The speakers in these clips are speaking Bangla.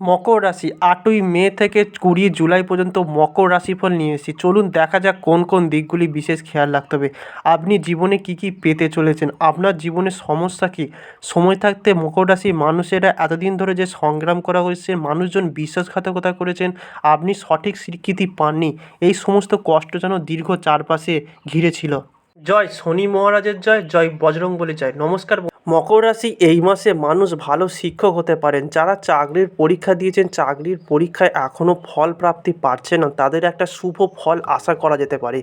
মকর রাশি। আটই মে থেকে কুড়ি জুলাই পর্যন্ত মকর রাশিফল নিয়ে এসেছি। চলুন দেখা যাক কোন কোন দিকগুলি বিশেষ খেয়াল রাখতে হবে। আপনি জীবনে কী কী পেতে চলেছেন? আপনার জীবনের সমস্যা কী? সময় থাকতে মকর রাশির মানুষেরা এতদিন ধরে যে সংগ্রাম করা হয়েছে মানুষজন বিশ্বাসঘাতকতা করেছেন, আপনি সঠিক স্বীকৃতি পাননি। এই সমস্ত কষ্ট যেন দীর্ঘ চারপাশে ঘিরে ছিল। জয় শনি মহারাজের জয় জয় বজরং বলে জয়। নমস্কার মকর রাশি এই মাসে মানুষ ভালো শিক্ষক হতে পারেন। যারা চাকরির পরীক্ষা দিয়েছেন, চাকরির পরীক্ষায় এখনও ফল প্রাপ্তি পাচ্ছে না, তাদের একটা শুভ ফল আশা করা যেতে পারে।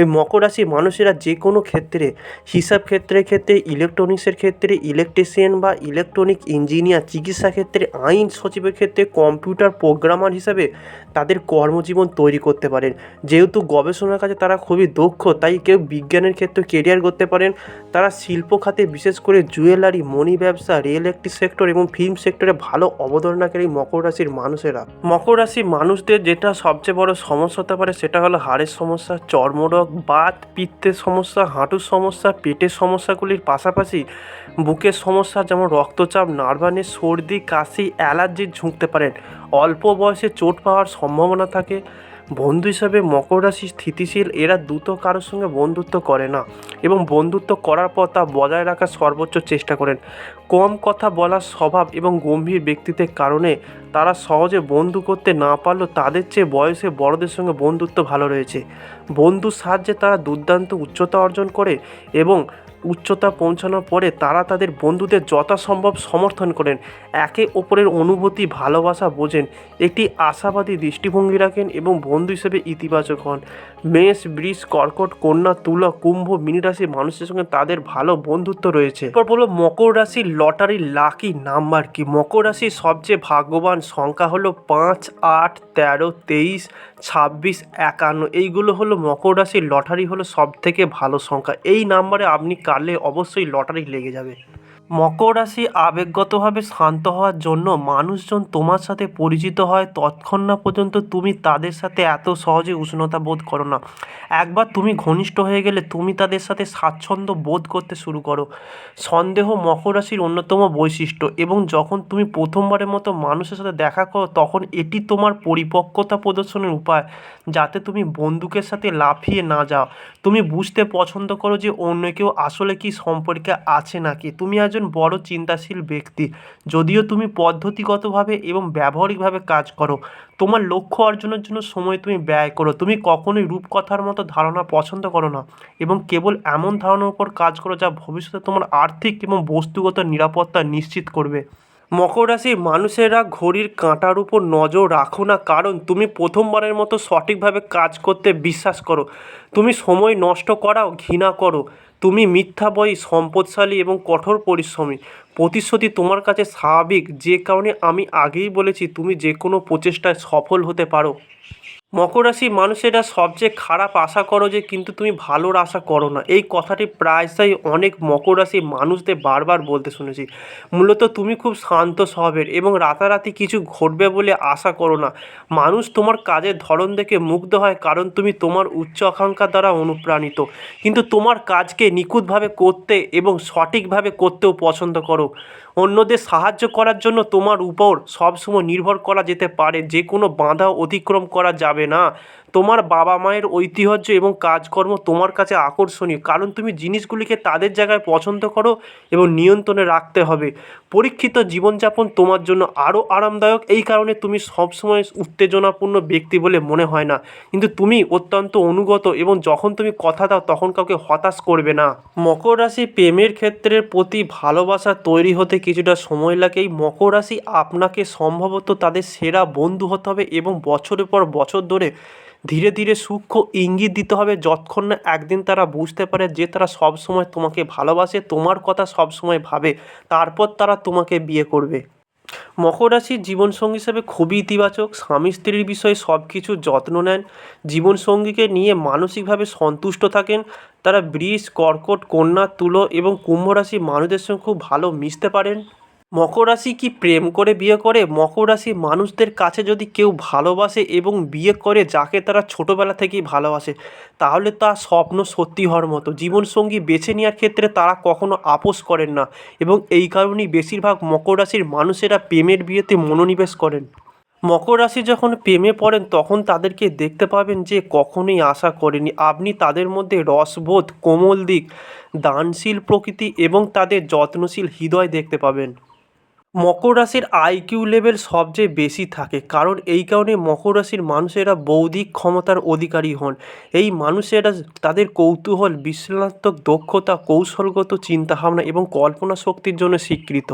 এই মকর রাশি মানুষেরা যে কোনো ক্ষেত্রে, হিসাব ক্ষেত্রের ক্ষেত্রে ইলেকট্রনিক্সের ক্ষেত্রে ইলেকট্রিশিয়ান বা ইলেকট্রনিক ইঞ্জিনিয়ার চিকিৎসা ক্ষেত্রে, আইন সচিবের ক্ষেত্রে কম্পিউটার প্রোগ্রামার হিসাবে তাদের কর্মজীবন তৈরি করতে পারেন। যেহেতু গবেষণার কাজে তারা খুবই দক্ষ, তাই কেউ বিজ্ঞানের ক্ষেত্রে কেরিয়ার করতে পারেন। তারা শিল্প খাতে, বিশেষ করে জুয়েলারি, মণি ব্যবসা, রিয়েল একটি সেক্টর এবং ফিল্ম সেক্টরে ভালো অবদান রাখেন এই মকর রাশির মানুষেরা। মকর রাশির মানুষদের যেটা সবচেয়ে বড় সমস্যা হতে পারে সেটা হলো হাড়ের সমস্যা, চর্মরোগ, বাত, পিত্তের সমস্যা, হাঁটুর সমস্যা, পেটের সমস্যাগুলির পাশাপাশি বুকের সমস্যা যেমন রক্তচাপ নার্ভানের সর্দি, কাশি অ্যালার্জির ঝুঁকতে পারেন। অল্প বয়সে চোট পাওয়ার সম্ভাবনা থাকে। বন্ধু হিসাবে মকর রাশি স্থিতিশীল, এরা দ্রুত কারোর সঙ্গে বন্ধুত্ব করে না এবং বন্ধুত্ব করার পর তা বজায় রাখার সর্বোচ্চ চেষ্টা করেন। কম কথা বলার স্বভাব এবং গম্ভীর ব্যক্তিত্বের কারণে তারা সহজে বন্ধু করতে না পারলেও তাদের চেয়ে বয়সে বড়দের সঙ্গে বন্ধুত্ব ভালো রয়েছে। বন্ধুর সাহায্যে তারা দুর্দান্ত উচ্চতা অর্জন করে এবং উচ্চতা পৌঁছানোর পরে তারা তাদের বন্ধুদের যথাসম্ভব সমর্থন করেন। একে অপরের অনুভূতি, ভালোবাসা বোঝেন। একটি আশাবাদী দৃষ্টিভঙ্গি রাখেন এবং বন্ধু হিসেবে ইতিবাচক হন। মেষ, বৃষ, কর্কট, কন্যা, তুলা, কুম্ভ, মিনি রাশির মানুষের সঙ্গে তাদের ভালো বন্ধুত্ব রয়েছে। এরপর বলব, মকর রাশির লটারির লাকি নাম্বার কি? মকর রাশির সবচেয়ে ভাগ্যবান সংখ্যা হলো পাঁচ, আট, তেরো, তেইশ, ছাব্বিশ, একান্ন। এইগুলো হলো মকর রাশির লটারি হলো সব থেকে ভালো সংখ্যা। এই নাম্বারে আপনি কাটলে অবশ্যই লটারি লেগে যাবে। মকর রাশি আবেগগতভাবে শান্ত হওয়ার জন্য মানুষজন তোমার সাথে পরিচিত হয়। তৎক্ষণ না পর্যন্ত তুমি তাদের সাথে এত সহজে উষ্ণতা বোধ করো না। একবার তুমি ঘনিষ্ঠ হয়ে গেলে তুমি তাদের সাথে স্বাচ্ছন্দ্য বোধ করতে শুরু করো। সন্দেহ মকর রাশির অন্যতম বৈশিষ্ট্য এবং যখন তুমি প্রথমবারের মতো মানুষের সাথে দেখা করো, তখন এটি তোমার পরিপক্কতা প্রদর্শনের উপায়। যাতে তুমি বন্দুকের সাথে লাফিয়ে না যাও। তুমি বুঝতে পছন্দ করো যে অন্য কেউ আসলে কি সম্পর্কে আছে নাকি। তুমি একজন বড় চিন্তাশীল ব্যক্তি। যদিও তুমি পদ্ধতিগতভাবে এবং ব্যবহারিকভাবে কাজ করো, তোমার লক্ষ্য অর্জনের জন্য সময় তুমি ব্যয় করো। তুমি কখনোই রূপকথার মতো ধারণা পছন্দ করো না এবং কেবল এমন ধারণার উপর কাজ করো যা ভবিষ্যতে তোমার আর্থিক এবং বস্তুগত নিরাপত্তা নিশ্চিত করবে। মকর রাশির মানুষেরা ঘড়ির কাঁটার উপর নজর রাখো না। কারণ তুমি প্রথমবারের মতো সঠিকভাবে কাজ করতে বিশ্বাস করো। তুমি সময় নষ্ট করাও ঘৃণা করো। তুমি মিথ্যা মিথ্যাবয়ী সম্পদশালী এবং কঠোর পরিশ্রমী। প্রতিশ্রুতি তোমার কাছে স্বাভাবিক। যে কারণে আমি আগেই বলেছি, তুমি যে কোনো প্রচেষ্টায় সফল হতে পারো। মকর রাশির মানুষেরা সবচেয়ে খারাপ আশা করো যে কিন্তু তুমি ভালোর আশা করো না। এই কথাটি প্রায়শই অনেক মকর রাশির মানুষদের বারবার বলতে শুনেছি। মূলত তুমি খুব শান্ত স্বভাবের এবং রাতারাতি কিছু ঘটবে বলে আশা করো না। মানুষ তোমার কাজের ধরন দেখে মুগ্ধ হয় কারণ তুমি তোমার উচ্চ আকাঙ্ক্ষা দ্বারা অনুপ্রাণিত। কিন্তু তোমার কাজকে নিখুঁতভাবে করতে এবং সঠিকভাবে করতেও পছন্দ করো। অন্যদের সাহায্য করার জন্য তোমার উপর সবসময় নির্ভর করা যেতে পারে। যে কোনো বাধা অতিক্রম করা যাবে না। তোমার বাবা মায়ের ঐতিহ্য এবং কাজকর্ম তোমার কাছে আকর্ষণীয়। কারণ তুমি জিনিসগুলিকে তাদের জায়গায় পছন্দ করো এবং নিয়ন্ত্রণে রাখতে হবে। পরীক্ষিত জীবনযাপন তোমার জন্য আরও আরামদায়ক। এই কারণে তুমি সবসময় উত্তেজনাপূর্ণ ব্যক্তি বলে মনে হয় না। কিন্তু তুমি অত্যন্ত অনুগত এবং যখন তুমি কথা দাও তখন কাউকে হতাশ করবে না। মকর রাশি প্রেমের ক্ষেত্রের প্রতি ভালোবাসা তৈরি হতে কিছুটা সময় লাগে। এই মকর রাশি আপনাকে সম্ভবত তাদের সেরা বন্ধু হতে হবে এবং বছরের পর বছর ধরে ধীরে ধীরে সূক্ষ্ম ইঙ্গিত দিতে হবে যতক্ষণ না একদিন তারা বুঝতে পারে যে তারা সব সময় তোমাকে ভালোবাসে, তোমার কথা সব সময় ভাবে, তারপর তারা তোমাকে বিয়ে করবে। মকর রাশির জীবনসঙ্গী হিসেবে খুবই ইতিবাচক, স্বামী স্ত্রীর বিষয়ে সব কিছু যত্ন নেন, জীবনসঙ্গীকে নিয়ে মানসিকভাবে সন্তুষ্ট থাকেন, তারা বৃষ, কর্কট, কন্যা, তুলো এবং কুম্ভ রাশির মানুষদের সঙ্গে খুব ভালো মিশতে পারেন। মকর রাশি কি প্রেম করে বিয়ে করে? মকর রাশি মানুষদের কাছে যদি কেউ ভালোবাসে এবং বিয়ে করে যাকে তারা ছোটোবেলা থেকেই ভালোবাসে, তাহলে তা স্বপ্ন সত্যি হওয়ার মতো। জীবনসঙ্গী বেছে নেওয়ার ক্ষেত্রে তারা কখনো আপোস করেন না এবং এই কারণেই বেশিরভাগ মকর রাশির মানুষেরা প্রেমের বিয়েতে মনোনিবেশ করেন। মকর রাশি যখন প্রেমে পড়েন, তখন তাদেরকে দেখতে পাবেন যে কখনোই আশা করেনি। আপনি তাদের মধ্যে রসবোধ, কোমল দিক, দানশীল প্রকৃতি এবং তাদের যত্নশীল হৃদয় দেখতে পাবেন। মকর রাশির আইকিউ লেভেল সবচেয়ে বেশি থাকে, কারণ এই কারণে মকর রাশির মানুষেরা বৌদ্ধিক ক্ষমতার অধিকারী হন। এই মানুষেরা তাদের কৌতূহল, বিশ্লেষণাত্মক দক্ষতা, কৌশলগত চিন্তাভাবনা এবং কল্পনা শক্তির জন্য স্বীকৃত।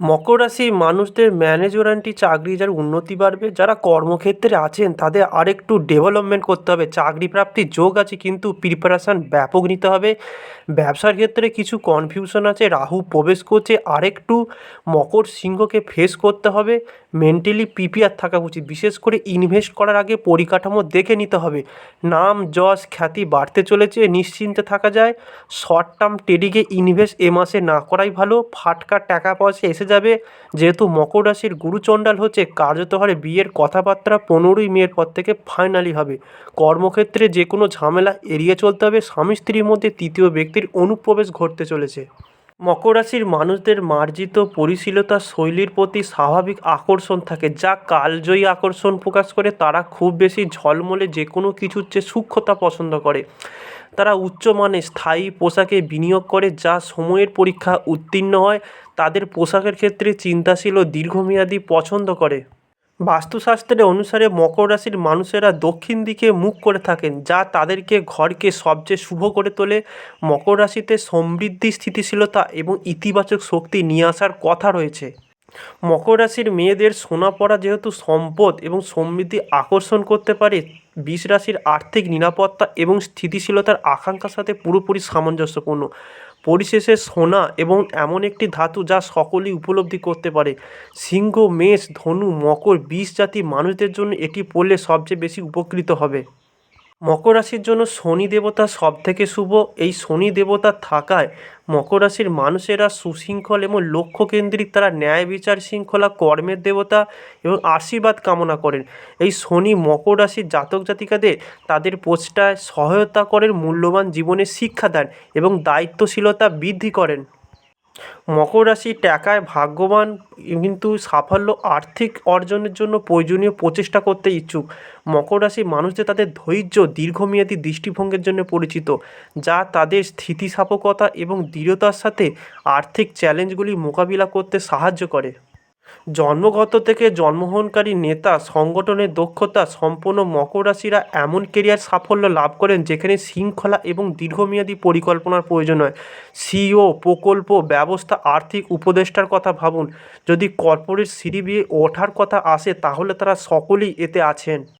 মকর রাশির মানুষদের ম্যানেজারান্টি চাকরি যার উন্নতি বাড়বে, যারা কর্মক্ষেত্রে আছেন তাদের আরেকটু ডেভেলপমেন্ট করতে হবে। চাকরি প্রাপ্তির যোগ আছে কিন্তু প্রিপারেশান ব্যাপক নিতে হবে। ব্যবসার ক্ষেত্রে কিছু কনফিউশন আছে, রাহু প্রবেশ করছে, আরেকটু মকর সিংহকে ফেস করতে হবে। মেন্টালি প্রিপেয়ার থাকা উচিত। বিশেষ করে ইনভেস্ট করার আগে পরিকাঠামো দেখে নিতে হবে। নাম, যশ, খ্যাতি বাড়তে চলেছে, নিশ্চিন্তে থাকা যায়। শর্ট টার্ম ট্রেডিংয়ে ইনভেস্ট এ মাসে না করাই ভালো। ফাটকা টাকা পয়সা এসে যাবে। যেহেতু মকর রাশির গুরুচণ্ডাল হচ্ছে, কার্যত হারে বিয়ের কথাবার্তা পনেরোই মেয়ের পর থেকে ফাইনালি হবে। কর্মক্ষেত্রে যে কোনো ঝামেলা এড়িয়ে চলতে হবে। স্বামী স্ত্রীর মধ্যে তৃতীয় ব্যক্তির অনুপ্রবেশ ঘটতে চলেছে। মকর রাশির মানুষদের মার্জিত পরিশীলতা শৈলীর প্রতি স্বাভাবিক আকর্ষণ থাকে, যা কালজয়ী আকর্ষণ প্রকাশ করে। তারা খুব বেশি ঝলমলে যে কোনো কিছুর চেয়ে সূক্ষ্মতা পছন্দ করে। তারা উচ্চমানের স্থায়ী পোশাকে বিনিয়োগ করে, যা সময়ের পরীক্ষা উত্তীর্ণ হয়। তাদের পোশাকের ক্ষেত্রে চিন্তাশীল ও দীর্ঘমেয়াদী পছন্দ করে। বাস্তুশাস্ত্রের অনুসারে মকর রাশির মানুষেরা দক্ষিণ দিকে মুখ করে থাকেন, যা তাদেরকে ঘরকে সবচেয়ে শুভ করে তোলে। মকর রাশিতে সমৃদ্ধি, স্থিতিশীলতা এবং ইতিবাচক শক্তি নিয়ে আসার কথা রয়েছে। মকর রাশির মেয়েদের সোনা পরা যেহেতু সম্পদ এবং সমৃদ্ধি আকর্ষণ করতে পারে, বিষ রাশির আর্থিক নিরাপত্তা এবং স্থিতিশীলতার আকাঙ্ক্ষার সাথে পুরোপুরি সামঞ্জস্যপূর্ণ। পরিশেষে সোনা এবং এমন একটি ধাতু যা সকলেই উপলব্ধি করতে পারে। সিংহ, মেষ, ধনু, মকর, বিষ জাতি মানুষদের জন্য এটি পড়লে সবচেয়ে বেশি উপকৃত হবে। মকর রাশির জন্য শনি দেবতা সব থেকে শুভ। এই শনি দেবতা থাকায় মকর রাশির মানুষেরা সুশৃঙ্খল এবং লক্ষ্যকেন্দ্রিক তারা ন্যায় বিচার শৃঙ্খলা, কর্মের দেবতা এবং আশীর্বাদ কামনা করেন। এই শনি মকর রাশির জাতক জাতিকাদের তাদের প্রচেষ্টায় সহায়তা করেন, মূল্যবান জীবনে শিক্ষা দেন এবং দায়িত্বশীলতা বৃদ্ধি করেন। মকর রাশি টাকায় ভাগ্যবান, কিন্তু সাফল্য, আর্থিক অর্জনের জন্য প্রয়োজনীয় প্রচেষ্টা করতে ইচ্ছুক। মকর রাশির মানুষদের তাদের ধৈর্য, দীর্ঘমেয়াদী দৃষ্টিভঙ্গের জন্য পরিচিত, যা তাদের স্থিতিস্থাপকতা এবং দৃঢ়তার সাথে আর্থিক চ্যালেঞ্জগুলি মোকাবিলা করতে সাহায্য করে। জন্মগত থেকে জন্মগ্রহণকারী নেতা, সংগঠনের দক্ষতা সম্পন্ন মকর রাশিরা এমন কেরিয়ার সাফল্য লাভ করেন যেখানে শৃঙ্খলা এবং দীর্ঘমেয়াদী পরিকল্পনার প্রয়োজন হয়। সিও প্রকল্প, ব্যবস্থা, আর্থিক উপদেষ্টার কথা ভাবুন। যদি কর্পোরেট সিঁড়ি বেয়ে ওঠার কথা আসে, তাহলে তারা সকলেই এতে আছেন।